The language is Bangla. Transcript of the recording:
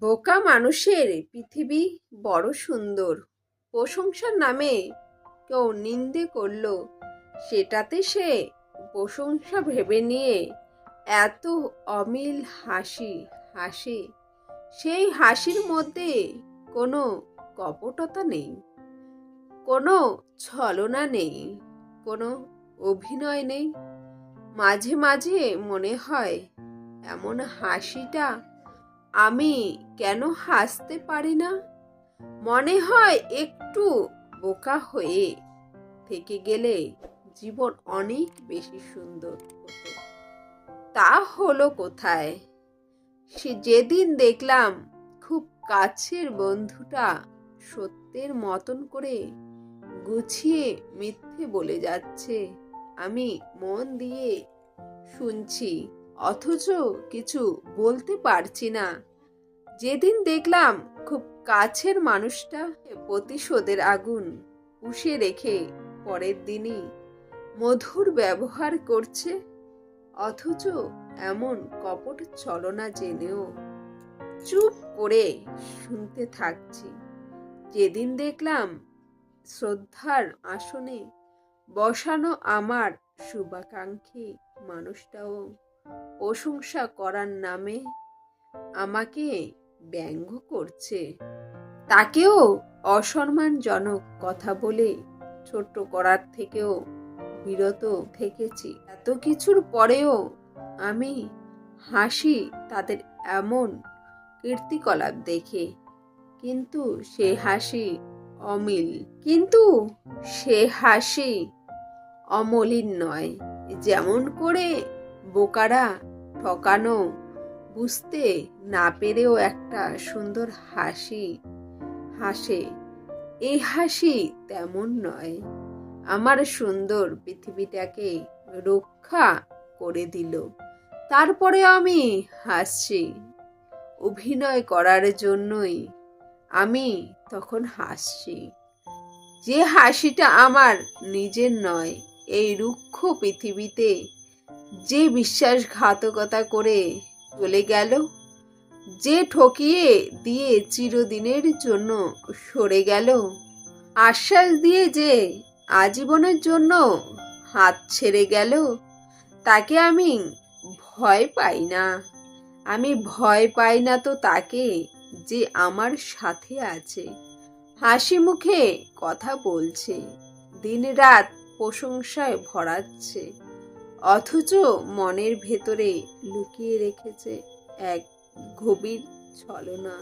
বোকা মানুষের, পৃথিবী বড় সুন্দর। প্রশংসার নামে কেউ নিন্দে করল। সেটাতে সে প্রশংসা ভেবে নিয়ে এত অমিল হাসি, হাসে। সেই হাসির মধ্যে কোনো কপটতা নেই, কোনো ছলনা নেই, কোনো অভিনয় নেই। মাঝে মাঝে মনে হয় এমন হাসিটা আমি কেন হাসতে পারি না? মনে হয় একটু বোকা হয়ে থেকে গেলে জীবন অনেক বেশি সুন্দর হতো। তা হলো কোথায়? সে যেদিন দেখলাম খুব কাছের বন্ধুটা সত্যের মতন করে গুছিয়ে মিথ্যে বলে যাচ্ছে, আমি মন দিয়ে শুনছি অথচ কিছু বলতে পারছি না। যেদিন দেখলাম খুব কাছের মানুষটা প্রতিশোধের আগুন পুষে রেখে পরের দিনই মধুর ব্যবহার করছে, অথচ এমন কপট ছলনা জেনেও। চুপ করে শুনতে থাকছি। যেদিন দেখলাম শ্রদ্ধার আসনে বসানো আমার শুভাকাঙ্ক্ষী মানুষটাও প্রশংসা করার নামে আমাকে ব্যঙ্গ করছে। তাকেও অসম্মানজনক কথা বলে ছোট করার থেকেও বিরত থেকেছি। এত কিছুর পরেও আমি হাসি তাদের এমন কীর্তিকলাপ দেখে, কিন্তু সে হাসি অমিল। কিন্তু সে হাসি অমলিন নয়, যেমন করে বোকারা, ঠকানো, বুঝতে না পেরেও একটা সুন্দর হাসি। হাসে। এই হাসি তেমন নয়। আমার সুন্দর পৃথিবীটাকে রক্ষা করে দিল। তারপরে আমি হাসছি। অভিনয় করার জন্যই আমি তখন হাসছি। যে হাসিটা আমার নিজের নয়, এই রুক্ষ পৃথিবীতে যে বিশ্বাসঘাতকতা করে চলে গেল, যে ঠকিয়ে দিয়ে চিরদিনের জন্য সরে গেল, আশ্বাস দিয়ে যে আজীবনের জন্য হাত ছেড়ে গেল, তাকে আমি ভয় পাই না। আমি ভয় পাই না তো তাকে যে আমার সাথে আছে। হাসি মুখে কথা বলছে, দিনরাত প্রশংসায় ভরাচ্ছে। অথচ মনের ভেতরে লুকিয়ে রেখেছে এক গভীর ছলনা।